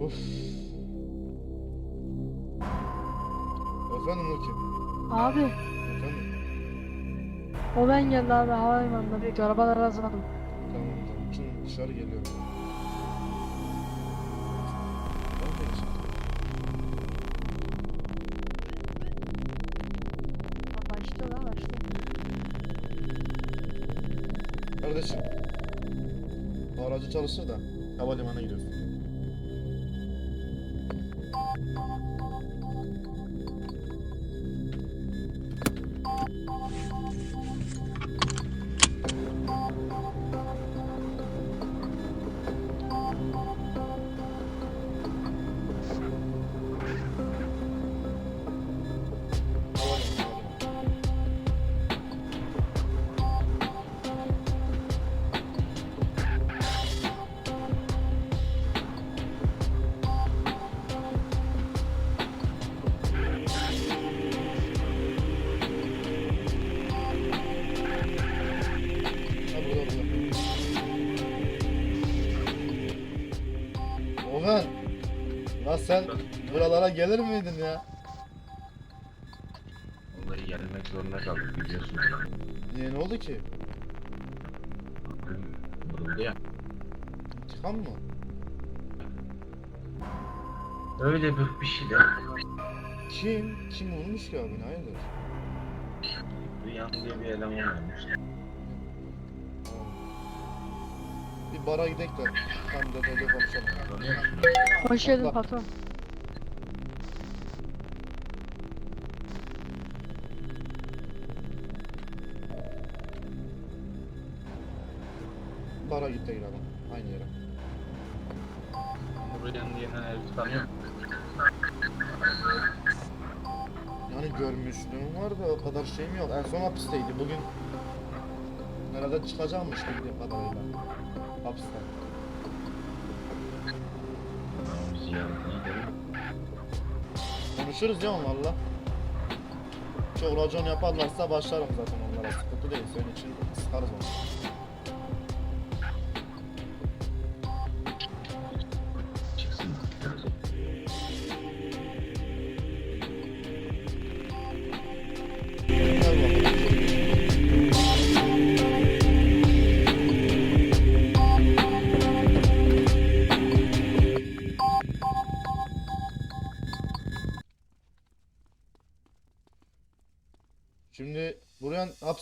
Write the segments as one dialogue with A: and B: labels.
A: Of. Efendim o kim?
B: Abi
A: Efendim?
B: o ben geldi abi havalimanında bir arabalar hazırladım.
A: Tamam tamam. Şimdi dışarı geliyorum.
B: Başlıyor lan başlıyor.
A: Kardeşim. Aracı çalışır da havalimanına gidiyorsun. Thank you. Sen buralara gelir miydin ya?
C: Vallahi gelmek zorunda kaldık biliyorsun.
A: Niye ne oldu ki?
C: Vuruldu ya.
A: Çıkan mı?
C: Öyle bir, bir şey de.
A: Kim? Kim vurmuş ki abini? Hayırdır?
C: Duyan diye bir eleman olmuş.
A: Bir bara gidelim de tam detaylı konuşalım.
B: Hoş geldin patron.
A: Bara git gidelim. Aynı yere.
C: Duyan diye herif tanıyor?
A: Yani görmüşlüğüm var da o kadar şeyim yok. En son hapisteydi. Bugün nerede çıkacakmış bildiğim kadarıyla. Hapisten. Konuşuruz ya onlarla. Çok racon yaparlarsa başlarım zaten onlara. Sıkıntı değil. Senin için sıkarız onu.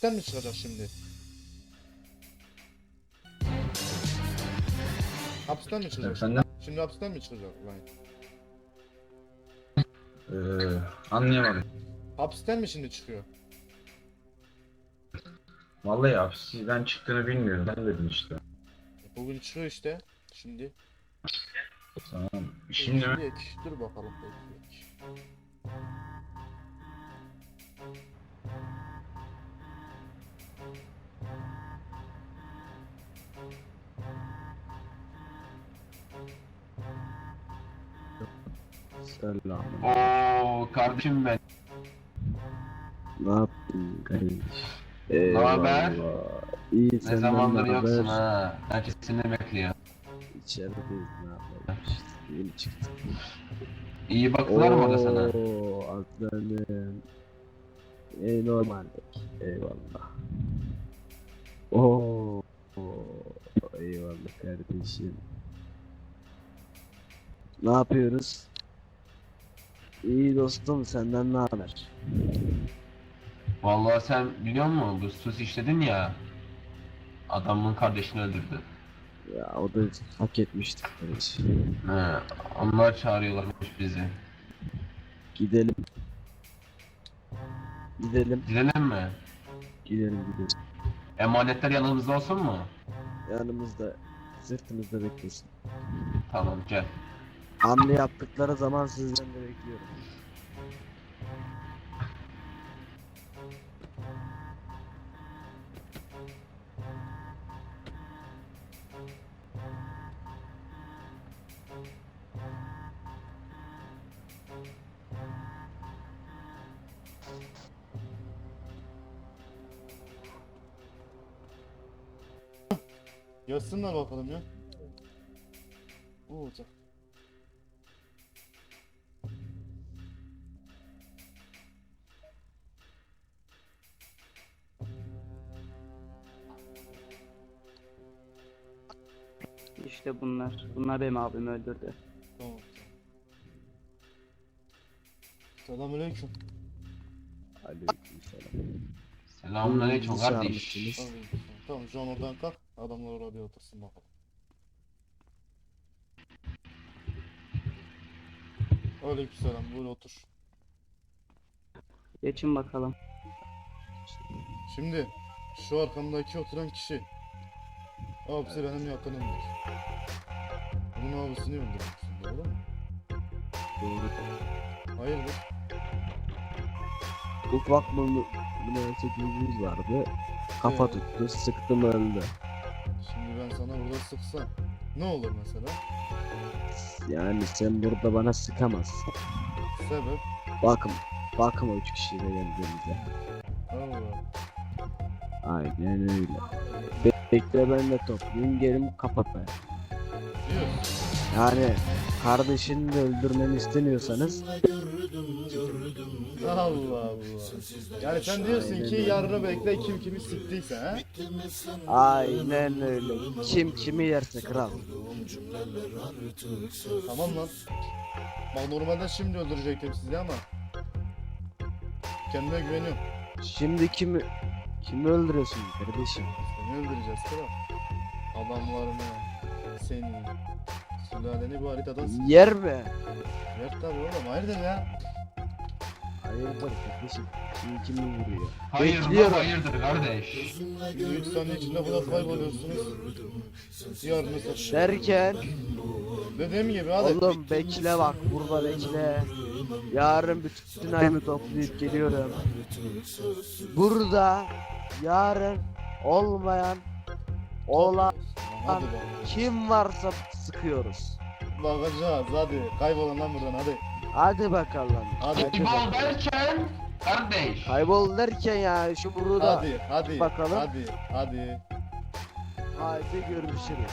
A: Hapisten mi çıkacak şimdi? Hapisten mi çıkacak?
C: Efendim?
A: Şimdi hapisten mi çıkacak lan?
C: Ee, anlayamadım.
A: Hapisten mi şimdi çıkıyor?
C: Vallahi hapsizden çıktığını bilmiyorum. Ben dedim işte.
A: E, Bugün çıkıyor işte. Şimdi.
C: Tamam. Şimdi mi?
A: Bekleyek. Dur bakalım bekleyek.
D: Selam.
C: Oo kardeşim ben.
D: Ne yaptın kardeş?
C: Ne haber?
D: İyi
C: Ne
D: senden
C: zamandır
D: ne
C: yoksun
D: haber?
C: ha. Herkes seni bekliyor.
D: İçerideyiz ne yapalım işte. Yeni çıktık.
C: İyi baktılar mı orada sana?
D: Oo aslanım. Ey normal. Eyvallah. Oo, Eyvallah kardeşim. Ne yapıyoruz? İyi dostum senden ne haber?
C: Vallahi sen biliyor musun bu sus işledin ya. Adamın kardeşini öldürdü.
D: Ya o da hak etmişti kardeş.
C: He, onlar çağırıyorlarmış bizi.
D: Gidelim. Gidelim.
C: Gidelim mi?
D: Gidelim gidelim.
C: Emanetler yanımızda olsun mu?
D: Yanımızda sırtımızda beklesin.
C: Tamam gel.
D: Hamle yaptıkları zaman sizden de bekliyorum.
A: Yazsınlar bakalım ya. Ne olacak?
E: İşte bunlar. Bunlar benim abimi öldürdü.
A: Tamam. Selamünaleyküm.
D: Aleykümselam.
C: Selamünaleyküm kardeş.
A: Aleyküm. Tamam John oradan kalk. Adamlar oraya bir otursun bakalım. Aleykümselam böyle otur.
E: Geçin bakalım.
A: Şimdi şu arkamdaki oturan kişi. Abisi benim yakınımdır. Bunun abisini öldürmüşsün doğru mu?
D: Doğru.
A: Hayırdır?
D: Ufak bir münasebetimiz vardı. Kafa
A: Evet.
D: tuttu, sıktım öldü.
A: Şimdi ben sana burada sıksam ne olur mesela?
D: Yani sen burada bana sıkamazsın.
A: Sebep?
D: Bakın, bakma üç kişiyle geldiğimizde.
A: Allah.
D: Aynen öyle. Be- Bekle ben de toplayayım, kapatayım.
A: Diyorsun.
D: Yani kardeşini de öldürmemi istemiyorsanız
A: Allah Allah. Yani sen diyorsun ki yarını bekle kim kimi siktiyse ha?
D: aynen öyle. Kim kimi yerse kral.
A: Tamam lan. Bak normalde şimdi öldürecektim sizi ama kendime güveniyorum.
D: Şimdi kimi kimi öldürüyorsun kardeşim?
A: Seni öldüreceğiz kral. Adamlarını, seni, sülaleni bu haritadan s-
D: Yer mi?
A: Ver tabi oğlum hayırdır ya?
D: Hayırdır kardeşim? Kimi kimi vuruyor?
C: Hayırdır
D: Bekliyorum.
C: hayırdır kardeş.
A: 3 saniye içinde burada kayboluyorsunuz. Yarını satın.
D: Derken
A: Dediğim gibi hadi.
D: oğlum bekle bak burada bekle. Yarın bütün ayımı toplayıp geliyorum. Burada yarın olmayan olan kim varsa sıkıyoruz.
A: Bakacağız hadi. Kaybolun lan buradan hadi.
D: Hadi bakalım.
A: Hadi.
C: Kaybol derken kardeş.
D: Kaybol derken ya şu burada.
A: Hadi hadi.
D: Bakalım.
A: Hadi hadi.
D: Haydi görüşürüz.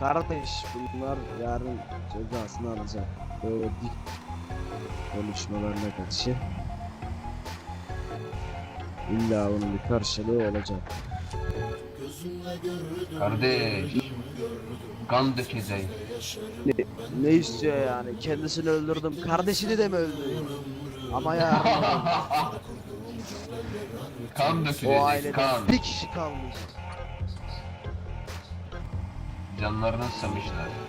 D: Kardeş bunlar yarın cezasını alacak. Böyle dik konuşmalarına karşı. İlla bunun bir karşılığı olacak.
C: Kardeş. Kan dökeceğiz.
D: Ne, ne istiyor yani? Kendisini öldürdüm. Kardeşini de mi öldürüyor? Ama ya
C: kan
D: o
C: dökeceğiz
D: ailede
C: kan.
D: bir kişi kalmayacak.
C: Canlarını sımışlar.